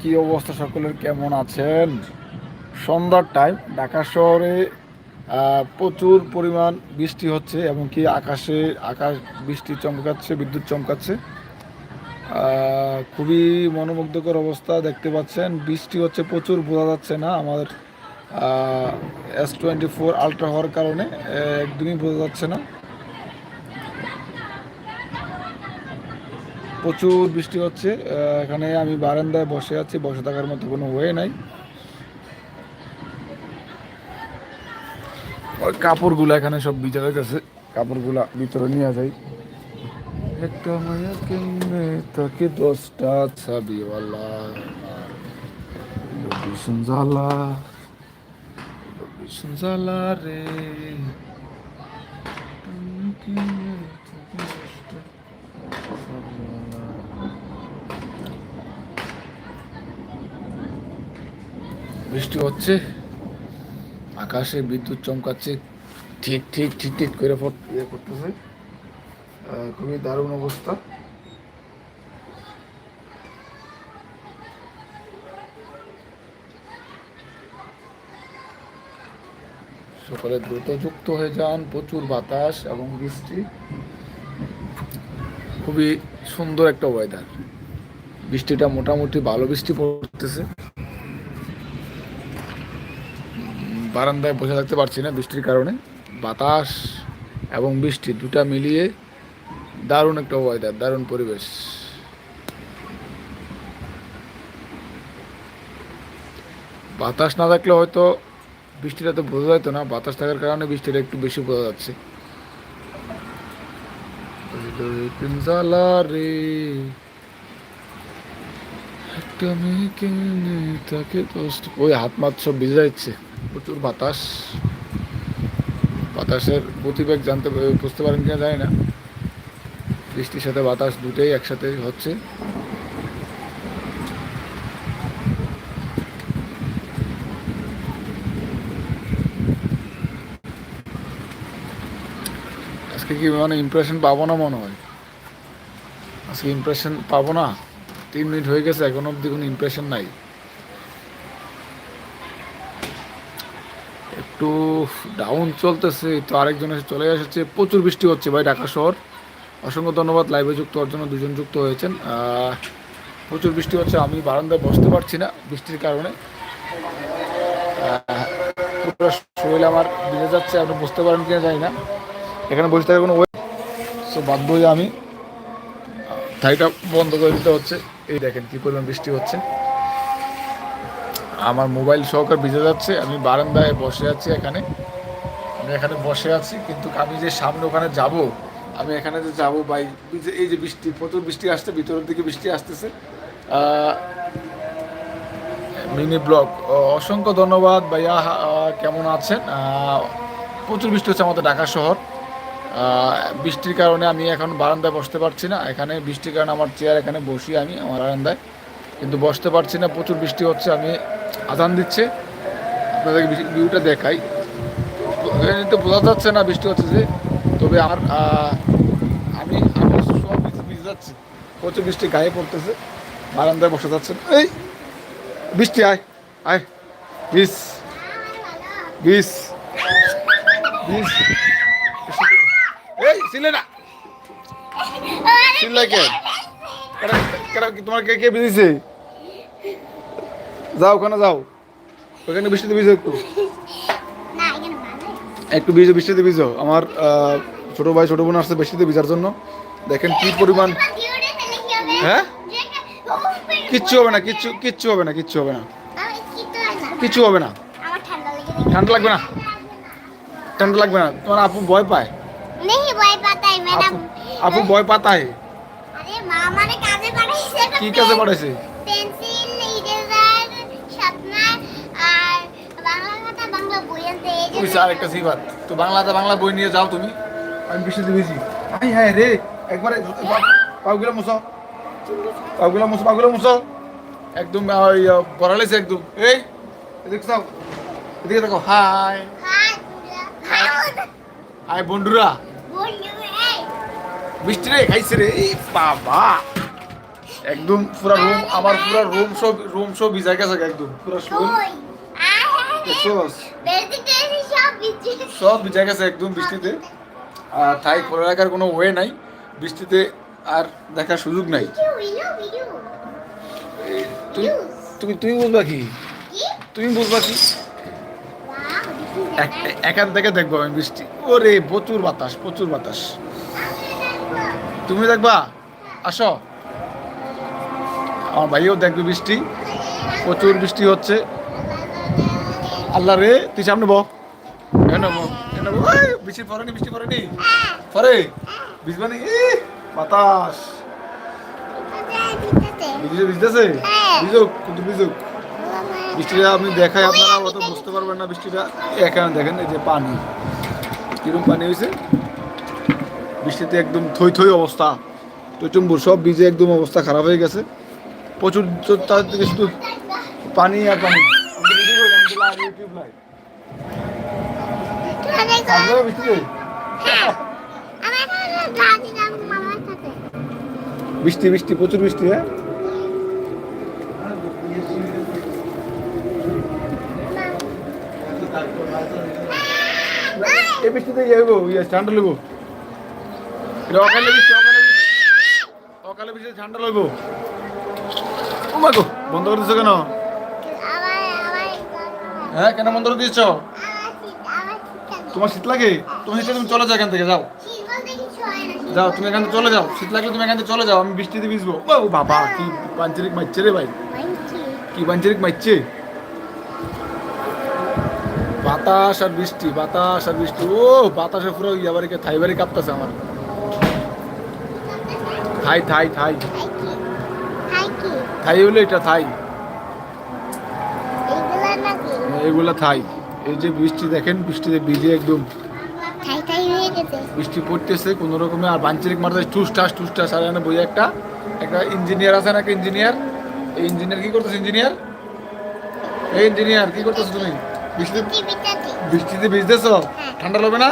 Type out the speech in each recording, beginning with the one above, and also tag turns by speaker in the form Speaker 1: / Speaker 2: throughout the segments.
Speaker 1: কি অবস্থা সকলের কেমন আছেন? সন্ধ্যার টাইম ঢাকা শহরে প্রচুর পরিমাণ বৃষ্টি হচ্ছে এবং কি আকাশে, আকাশ বৃষ্টি চমকাচ্ছে, বিদ্যুৎ চমকাচ্ছে। খুবই মনোমুগ্ধকর অবস্থা দেখতে পাচ্ছেন। বৃষ্টি হচ্ছে প্রচুর, বোঝা যাচ্ছে না আমাদের এস টোয়েন্টি ফোর আলট্রা হওয়ার কারণে, একদমই বোঝা যাচ্ছে না। প্রচুর বৃষ্টি হচ্ছে এখানে আমি বারান্দায় বসে আছি, বসে থাকার মতো কোনো ওয়ে নাই। কাপড়গুলো এখানে সব ভিজে গেছে কাপড়গুলা ভিতরে নিয়ে যাই। একটা মায়া কেমনে তাকে দশটা ছাবিওয়ালা জ্বালা জ্বালা রে। বৃষ্টি হচ্ছে, আকাশে বিদ্যুৎ চমকাচ্ছে, ঠিক ঠিক ঠিক ঠিক করে ইয়ে করতেছে। খুবই দারুণ অবস্থা। সকালে দ্রুত যুক্ত হয়ে যান, প্রচুর বাতাস এবং বৃষ্টি। খুবই সুন্দর একটা ওয়েদার বৃষ্টিটা মোটামুটি ভালো বৃষ্টি পড়তেছে। বারান্দায় বসে থাকতে পারছি না বৃষ্টির কারণে। বাতাস এবং বৃষ্টি দুটা মিলিয়ে দারুণ একটা ওয়েদার দারুণ পরিবেশ। বাতাস না থাকলে হয়তো বৃষ্টিটা তো বোঝা যেত না। বাতাস থাকার কারণে বৃষ্টিটা একটু বেশি বোঝা যাচ্ছে। জ্বালা রে। একটা নিয়ে তাকে দোস্ত। ওই হাত মাত সব ভিজে যাচ্ছে প্রচুর বাতাস। বাতাসের গতিবেগ জানতে বুঝতে পারেন কিনা জানি না। বৃষ্টির সাথে বাতাস দুটোই একসাথে হচ্ছে আজকে কি মানে ইমপ্রেশন পাবো না মনে হয়? আজকে ইমপ্রেশন পাবো না? তিন মিনিট হয়ে গেছে, এখন অবধি কোনো ইমপ্রেশন নাই। একটু ডাউন চলতেছে, তো আরেকজন এসে চলে এসেছে। প্রচুর বৃষ্টি হচ্ছে ভাই ঢাকা শহর। অসংখ্য ধন্যবাদ লাইভে যুক্ত হওয়ার জন্য দুজন যুক্ত হয়েছেন। প্রচুর বৃষ্টি হচ্ছে, আমি বারান্দায় বসতে পারছি না বৃষ্টির কারণে। শরীর আমার ভিজে যাচ্ছে, আপনি বুঝতে পারেন কিনা জানি না। এখানে বসে থাকার কোনো ওয়ে সো বাধ্য হয়ে আমি থাইটা বন্ধ করে দিতে হচ্ছে। এই দেখেন কী পরিমাণ বৃষ্টি হচ্ছে। আমার মোবাইল সহকার ভিজে যাচ্ছে। আমি বারান্দায় বসে আছি এখানে। আমি এখানে বসে আছি, কিন্তু আমি যে সামনে ওখানে যাব, আমি এখানে যে যাব বাই এই যে বৃষ্টি, প্রচুর বৃষ্টি আসছে, ভিতরের দিকে বৃষ্টি আসতেছে। Mini blog. অসংখ্য ধন্যবাদ ভাইয়া কেমন আছেন? প্রচুর বৃষ্টি হচ্ছে আমাদের ঢাকা শহর। বৃষ্টির কারণে আমি এখন বারান্দায় বসতে পারছি না। এখানে বৃষ্টির কারণে আমার চেয়ার এখানে বসি আমি আমার বারান্দায়। কিন্তু বসতে পারছি না, প্রচুর বৃষ্টি হচ্ছে, আমি আজান দিচ্ছে। আপনাদের ভিউটা দেখাই। এখানে তো বোঝা যাচ্ছে না বৃষ্টি হচ্ছে যে, তবে আমার আমি সব ভিজে যাচ্ছি। প্রচুর বৃষ্টি গায়ে পড়তেছে, বারান্দায় বসে যাচ্ছে এই, বৃষ্টি আয় আয় বিষ বিষ বিষ না। কে? তোমার কে কে ভিজেছে যাও ওখানে যাও। ওখানে বৃষ্টিতে ভিজো একটু। একটু ভিজো বৃষ্টিতে ভিজো। আমার ছোট ভাই ছোট বোন আসছে বৃষ্টিতে ভিজার জন্য। দেখেন কি পরিমাণ হ্যাঁ? কিচ্ছু হবে না কিচ্ছু কিচ্ছু হবে না কিচ্ছু হবে না। কিচ্ছু হবে না।
Speaker 2: ঠান্ডা
Speaker 1: লাগবে না। ঠান্ডা লাগবে না। তোমার আপু ভয় পায়।
Speaker 2: नहीं
Speaker 1: আপু আপু ভয় পাতায়?
Speaker 2: আরে মা আমারে কাজে পাঠাইছে একটা
Speaker 1: কি কাজে পাঠাইছে?
Speaker 2: পেন্সিল ইরেজার শার্পনার আর বাংলা খাতা বাংলা বই আনতে এই যে
Speaker 1: ওই স্যার একটা সিফাত। তো বাংলাতে বাংলা বই নিয়ে যাও তুমি। আমি আই হ্যাঁ রে একবারে পাগুলা মুছো। পাগুলা মুছো পাগুলা মুছো। একদম ওই পড়ালেছে একদম। এই এদিকে যাও। এদিকে দেখো হাই।
Speaker 2: হাই
Speaker 1: হাই বন্ধুরা। মিষ্টি রে খাইছে রে। বাবা। একদম পুরো রুম আমার পুরো রুম সব রুম সব ভিজা গেছে একদম। পুরো
Speaker 2: এসে সব
Speaker 1: ভিজা গেছে একদম বৃষ্টিতে। আর তাই করে রাখার কোনো ওয়ে নাই। বৃষ্টিতে আর দেখার সুযোগ নাই। তুমি তুমি বুঝবা কি? তুমি বুঝবা কি
Speaker 2: ওয়াও দিস ইজ
Speaker 1: এক- এ- এখান থেকে দেখব আমি বৃষ্টি। ওরে প্রচুর বাতাস প্রচুর বাতাস। তুমি দেখবা? আসো। আমার ভাইও দেখবে বৃষ্টি। প্রচুর বৃষ্টি হচ্ছে। আল্লাহ রে তুই সামনে এখানে বহ। বৃষ্টি পড়েনি বৃষ্টি পড়েনি। পরে ভিজবানি ই, বাতাস। ভিজে ভিজতেছে?
Speaker 2: হ্যাঁ।
Speaker 1: ভিজুক কিন্তু ভিজুক। বৃষ্টিটা আপনি দেখায় আপনারা অত বুঝতে পারবেন না বৃষ্টিটা। এখানে দেখেন এই যে পানি। কীরকম পানি হয়েছে? বৃষ্টিতে একদম থই থই অবস্থা। টইটুম্বুর সব ভিজে একদম অবস্থা খারাপ হয়ে গেছে। প্রচুর তার থেকে শুধু পানি আর পানি। বৃষ্টি বৃষ্টি প্রচুর বৃষ্টি হ্যাঁ? এই বৃষ্টিতে ইয়ে হইব ইয়ে ঠান্ডা লইব এটা অকালে বৃষ্টি অকালে বৃষ্টি। অকালে বৃষ্টি ঠান্ডা লইব ও বন্ধ করে দিছো কেন? হ্যাঁ কেন বন্ধ করে দিয়েছ? তোমার শীত লাগে? তুমি শীতে তুমি চলে যাও এখান থেকে, যাও। যাও, তুমি এখান চলে যাও। শীত লাগলে তুমি এখান থেকে চলে যাও, আমি বৃষ্টিতে ভিজবো। বাবা, কি বাঞ্চরিক মারছে রে ভাই। কি বাঞ্চরিক মারছে বাতাস আর বৃষ্টি, বাতাস আর বৃষ্টি। ও বাতাসে পুরো ইয়াবারিকে থাইবারি কাঁপতেছে আমার। থাই থাই থাই। থাই হলো এটা থাই। এগুলা থাই। এই যে বৃষ্টি দেখেন, বৃষ্টিতে ভিজে একদম। বৃষ্টি পড়তেছে কোনো রকমে, আর বাঞ্চরিক মারতে টুস টাস টুস আর এখানে বই একটা একটা ইঞ্জিনিয়ার আছে না ইঞ্জিনিয়ার? এই ইঞ্জিনিয়ার কি করতেছে, ইঞ্জিনিয়ার? এই ইঞ্জিনিয়ার, কি করতেছো তুমি? বৃষ্টি বৃষ্টিতে ভিজতেছো?
Speaker 2: হ্যাঁ।
Speaker 1: ঠান্ডা লাগবে না?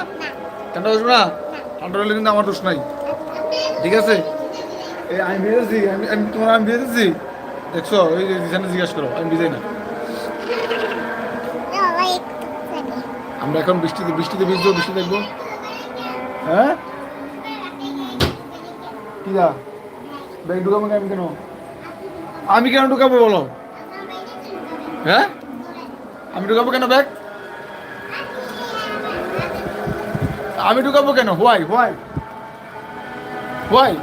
Speaker 1: ঠান্ডা লাগবে না? ঠান্ডা লাগলে কিন্তু আমার দোষ নাই। ঠিক আছে? এই আমি ভিজেছি আমি আমি তোমার আমি ভিজেছি দেখছ? এই যে জিসানে জিজ্ঞাসা করো আমি ভিজাই না। আমরা এখন বৃষ্টিতে বৃষ্টিতে ভিজবো বৃষ্টি দেখব। হ্যাঁ? কি দা ব্যাগ ঢুকাবো কেন কেন? আমি কেন ঢুকাবো বলো? হ্যাঁ? আমি ঢুকাবো কেন ব্যাগ? আমি ঢুকাবো কেন? হোয়াই হোয়াই হোয়াই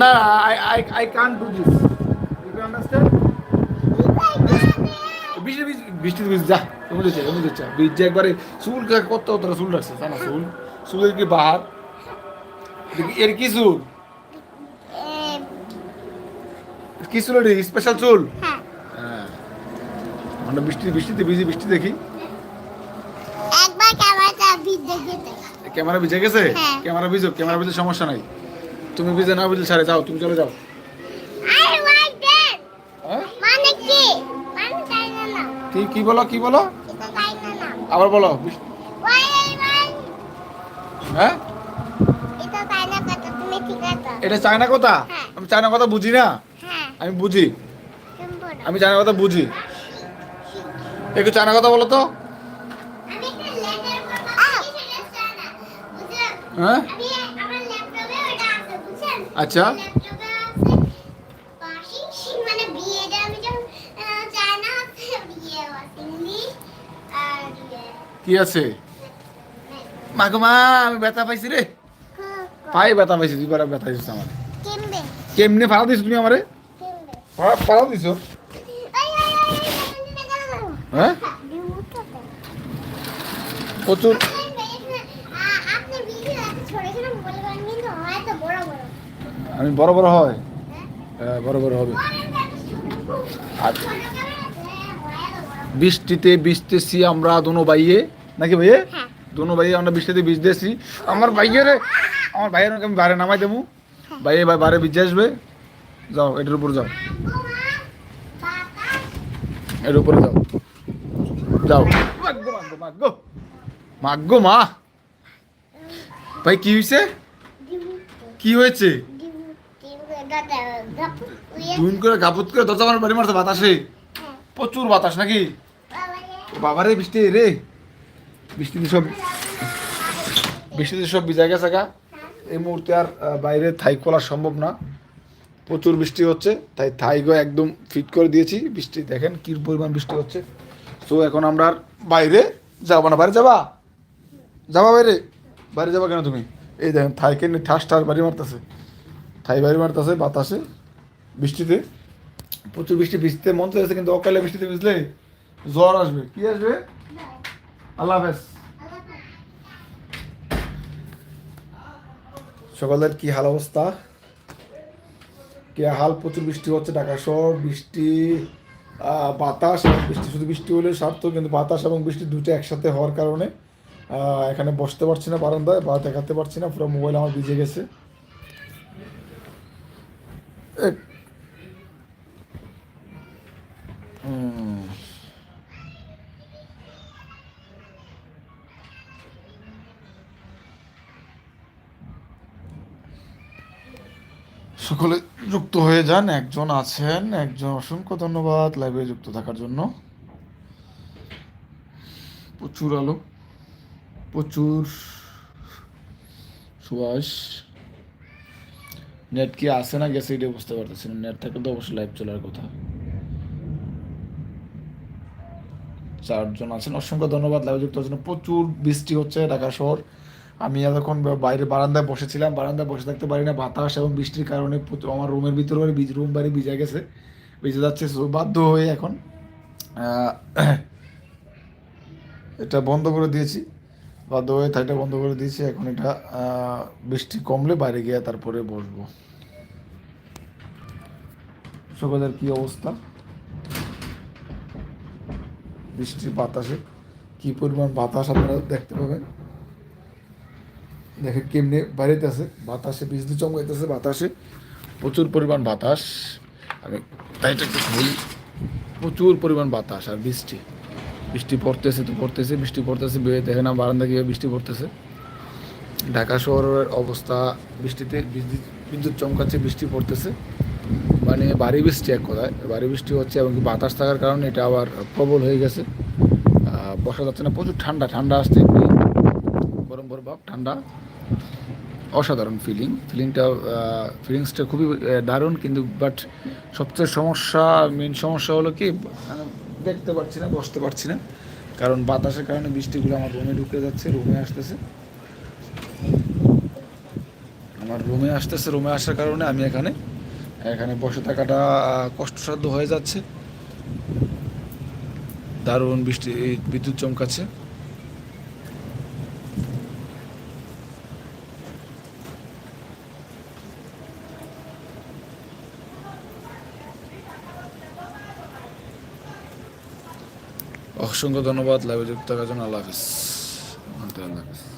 Speaker 1: না I I I can't do this you understand বৃষ্টি যা একবারে চুল কত চুল রাখছে জানা চুল? চুলের কি বাহার? এর কি চুল? কি চুল স্পেশাল চুল? হ্যাঁ। আমরা বৃষ্টি বৃষ্টিতে ভিজি বৃষ্টি দেখি
Speaker 2: একবার ক্যামেরাটা ভিডিও দেখে
Speaker 1: ক্যামেরা ভিজে গেছে?
Speaker 2: হ্যাঁ।
Speaker 1: ক্যামেরা ভিজো ক্যামেরা ভিজে সমস্যা নাই। তুমি ভিজে না ভিজে সারে যাও তুমি চলে যাও। হ্যাঁ?
Speaker 2: মানে কি? মানে
Speaker 1: কি বলো কি বলো? আবার বলো। হ্যাঁ?
Speaker 2: এটা
Speaker 1: চায়না কথা
Speaker 2: হ্যাঁ।
Speaker 1: আমি চায়না কথা বুঝি না? আমি বুঝি। আমি চায়না কথা বুঝি। একটু চায়না কথা বলো তো।
Speaker 2: আর ইয়ে,
Speaker 1: কি আছে? মাগো মা আমি ব্যথা পাইছি রে। পাই ব্যথা পাইছি দুইবার ব্যথা দিছিস আমার। কেমনে ফাড়া দিছো তুমি আমারে? ফাড়া- দিছো? হ্যাঁ? প্রচুর
Speaker 2: আপনি ভিডিও এত ছোট ছোট মোবাইল করেন কিন্তু হয়তো বড় বড়
Speaker 1: আমি বড় বড় হয়? হ্যাঁ বড় বড় হবে। আর বৃষ্টিতে ভিজতেছি আমরা দোনো ভাইয়ে। নাকি ভাইয়ে?
Speaker 2: হ্যাঁ।
Speaker 1: দোনো ভাইয়ে আমরা বৃষ্টিতে ভিজতেছি। আমার ভাইয়ের আমার ভাইয়ের আমি বাইরে নামাই দেবো। ভাইয়ে ভাই বাইরে ভিজে আসবে। যাও এটার উপর যাও। এর উপরে যাও। যাও। মাগো মাগো মাগো। মাগো মা। ভাই কি হয়েছে কি হয়েছে? দুন করে গাপুত করে দরজা আমার বাড়ি মারছে বাতাসে। প্রচুর বাতাস নাকি?
Speaker 2: বাবারে,
Speaker 1: বৃষ্টি রে। বৃষ্টিতে সব বৃষ্টিতে সব ভিজা গেছে গা। এই মুহূর্তে আর বাইরে থাই খোলা সম্ভব না। প্রচুর বৃষ্টি হচ্ছে, তাই থাইগো একদম ফিট করে দিয়েছি। বৃষ্টি, দেখেন কি পরিমাণ বৃষ্টি হচ্ছে। তো এখন আমরা আর বাইরে যাব না। বাইরে যাবা? যাবা বাইরে? বাইরে যাবা কেন তুমি? এই দেখেন, থাইকে নিয়ে ঠাস ঠাস বাড়ি মারতেছে। থাই বাড়ি মারতেছে বাতাসে, বৃষ্টিতে। প্রচুর বৃষ্টি ভিজতে মন চাইছে কিন্তু অকালে বৃষ্টিতে ভিজলে জ্বর আসবে। কি আসবে? আল্লাহ হাফেজ। সকালের কি হাল অবস্থা? কি হাল? প্রচুর বৃষ্টি হচ্ছে ঢাকা শহর, বৃষ্টি বাতাস বৃষ্টি। শুধু বৃষ্টি হলে স্বার্থ কিন্তু বাতাস এবং বৃষ্টি দুটো একসাথে হওয়ার কারণে এখানে বসতে পারছি না বারান্দায়, বা দেখাতে পারছি না, পুরো মোবাইল আমার ভিজে গেছে। সকলে যুক্ত হয়ে যান, একজন আছেন, একজন অসংখ্য ধন্যবাদ লাইভে যুক্ত থাকার জন্য। প্রচুর আলো, প্রচুর সুবাস। নেট কি আসে না গেছে এটা বুঝতে পারতেছি না। নেট থাকলে তো অবশ্যই লাইভ চলার কথা। চারজন আছেন। অসংখ্য ধন্যবাদ লাইভে যুক্ত জন্য। প্রচুর বৃষ্টি হচ্ছে ঢাকা শহর। আমি এতক্ষণ বাইরে বারান্দায় বসেছিলাম। বারান্দায় বসে থাকতে পারি না। বাতাস এবং বৃষ্টির কারণে আমার রুমের ভিতরে রুম বাড়ি ভিজে গেছে। ভিজে যাচ্ছে বাধ্য হয়ে এখন এটা বন্ধ করে দিয়েছি। বাধ্য হয়ে থাইটা বন্ধ করে দিয়েছি। এখন এটা বৃষ্টি কমলে বাইরে গিয়ে তারপরে বসবো। সকলের কি অবস্থা? বৃষ্টির বাতাসে কি পরিমাণ বাতাস আপনারা দেখতে পাবেন? দেখে কেমনে বাইরেতেছে বাতাসে বিজলি চমকাইতেছে, বাতাসে প্রচুর পরিমাণ বাতাস। আমি তাই একটু খুলি প্রচুর পরিমাণ বাতাস আর বৃষ্টি। বৃষ্টি পড়তেছে তো পড়তেছে, বৃষ্টি পড়তেছে, বেয়ে দেখে না বারান্দা গিয়ে বৃষ্টি পড়তেছে। ঢাকা শহরের অবস্থা, বৃষ্টিতে বিদ্যুৎ চমকাচ্ছে, বৃষ্টি পড়তেছে। মানে ভারী বৃষ্টি এক কথায়। ভারী বৃষ্টি হচ্ছে এবং বাতাস থাকার কারণে এটা আবার প্রবল হয়ে গেছে। বসা যাচ্ছে না, প্রচুর ঠান্ডা ঠান্ডা আসছে এমনি গরম গরম ভাব, ঠান্ডা। অসাধারণ ফিলিং ফিলিংটা ফিলিংসটা খুবই দারুণ কিন্তু বাট সবচেয়ে সমস্যা মেন সমস্যা হলো কি মানে দেখতে পাচ্ছি না, বসতে পারছি না। কারণ বাতাসের কারণে বৃষ্টিগুলো আমার রুমে ঢুকে যাচ্ছে রুমে আসতেছে। আমার রুমে আসতেছে রুমে আসার কারণে আমি এখানে এখানে বসে থাকাটা কষ্টসাধ্য হয়ে যাচ্ছে। দারুণ বৃষ্টি বিদ্যুৎ চমকাচ্ছে। অসংখ্য ধন্যবাদ লাইভে যুক্ত থাকার জন্য আল্লাহ হাফিজ। আল্লাহ হাফিজ